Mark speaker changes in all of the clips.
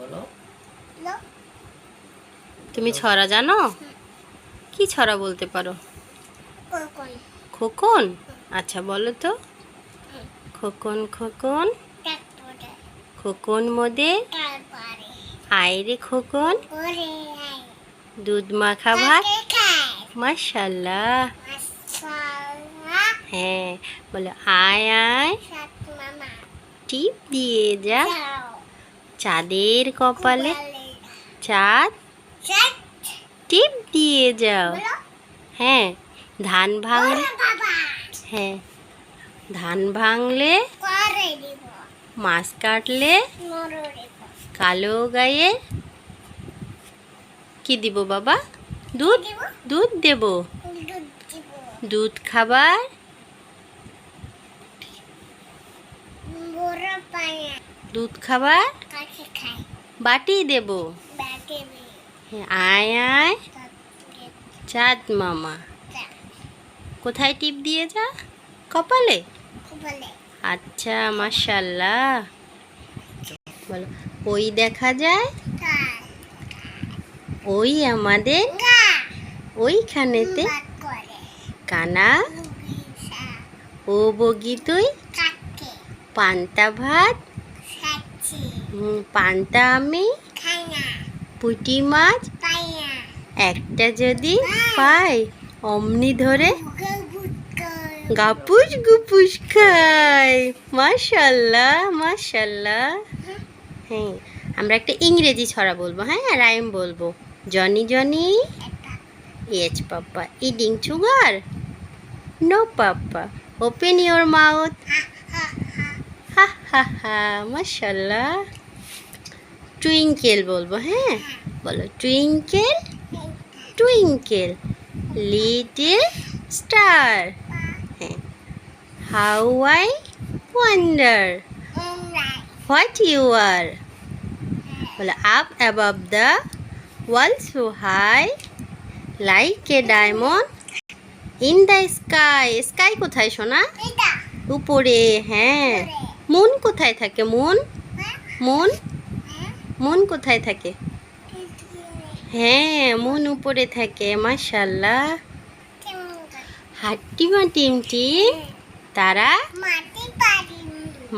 Speaker 1: বলো।
Speaker 2: তুমি ছড়া জানো? কি ছড়া বলতে পারো? খোকন। আচ্ছা বলো তো। খোকন খোকন। খোকন মোদে?
Speaker 3: তারপরে।
Speaker 2: আয় রে খোকন। দুধ মাখা ভাত? মাশাল্লাহ। হ্যাঁ বলো আয় আয়। টিপ দিয়ে যা। চাঁদের কপালে
Speaker 3: বলে
Speaker 2: চাঁদ
Speaker 3: সাত
Speaker 2: টিপ দিয়ে যাও।
Speaker 3: বলো।
Speaker 2: হ্যাঁ ধান ভাঙলে
Speaker 3: ওরে বাবা।
Speaker 2: হ্যাঁ ধান ভাঙলে
Speaker 3: করে দিব।
Speaker 2: মাছ কাটলে
Speaker 3: মরো দিব
Speaker 2: কালো গায়ে কি দিব বাবা? দুধ?
Speaker 3: দিব।
Speaker 2: দুধ দেব।
Speaker 3: দুধ দিব।
Speaker 2: দুধ খাবার?
Speaker 3: বড় পায়া।
Speaker 2: দুধ খাবার? বাটি দেব। হ্যাঁ, আয় আয়। চাঁদ মামা। কোথায় টিপ দিয়ে যা? কপালে? আচ্ছা মাশাল্লাহ। বলো ওই দেখা যায়? ওই আমাদের? ওইখানেতে? কানা? ও বগি তুই? পান্তা ভাত? পান্তা আমি পুঁটি মাছ একটা যদি পাই। অমনি ধরে গাপুস গুপুস খাই। মাশাল্লাহ মাশাল্লাহ। হ্যাঁ আমরা একটা ইংরেজি ছড়া বলব হ্যাঁ রাইম বলব। Johny Johny. Yes papa eating sugar no papa open your mouth.
Speaker 3: হা হা হা।
Speaker 2: হা হা হা মাশাল্লাহ। টুইঙ্কেল বলব হ্যাঁ? বলো টুইঙ্কেল টুইঙ্কেল লিটল স্টার হ্যাঁ। How I wonder what you are বলো up above the wall so high like a diamond in the sky sky কোথায় সোনা? উপরে হ্যাঁ। মুন কোথায় থাকে মুন মুন মুন কোথায় থাকে? হ্যাঁ মন উপরে থাকে মাশাল্লাহ হাট্টিমা টিম টিম তারা?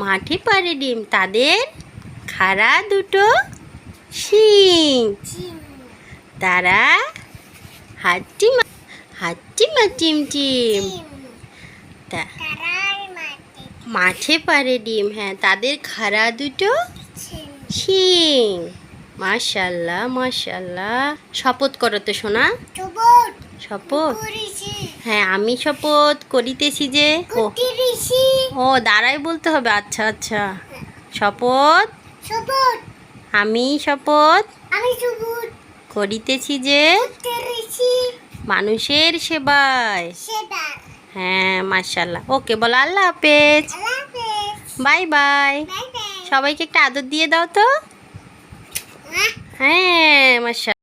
Speaker 2: মাঠে পারে ডিম। তাদের খাড়া দুটো শিং। তারা? হাট্টিমা হাট্টিমা টিম টিম তা মাঠে পারে ডিম হ্যাঁ তাদের খাড়া দুটো শিং। মাশাল্লাহ মাশাল্লাহ শপথ করো তো শোনা
Speaker 3: চুবুট
Speaker 2: শপথ? হ্যাঁ আমি শপথ করিতেছি যে ও ও দাঁড়াই বলতে হবে আচ্ছা আচ্ছা। শপথ? আমি শপথ করিতেছি যে মানুষের সেবায়।
Speaker 3: সেবা।
Speaker 2: হ্যাঁ মাশাল্লাহ ওকে বলো আল্লাহ হাফেজ।
Speaker 3: Bye bye.
Speaker 2: সবাইকে একটা আদর দিয়ে দাও তো।
Speaker 3: হ্যাঁ
Speaker 2: হ্যাঁ মাশা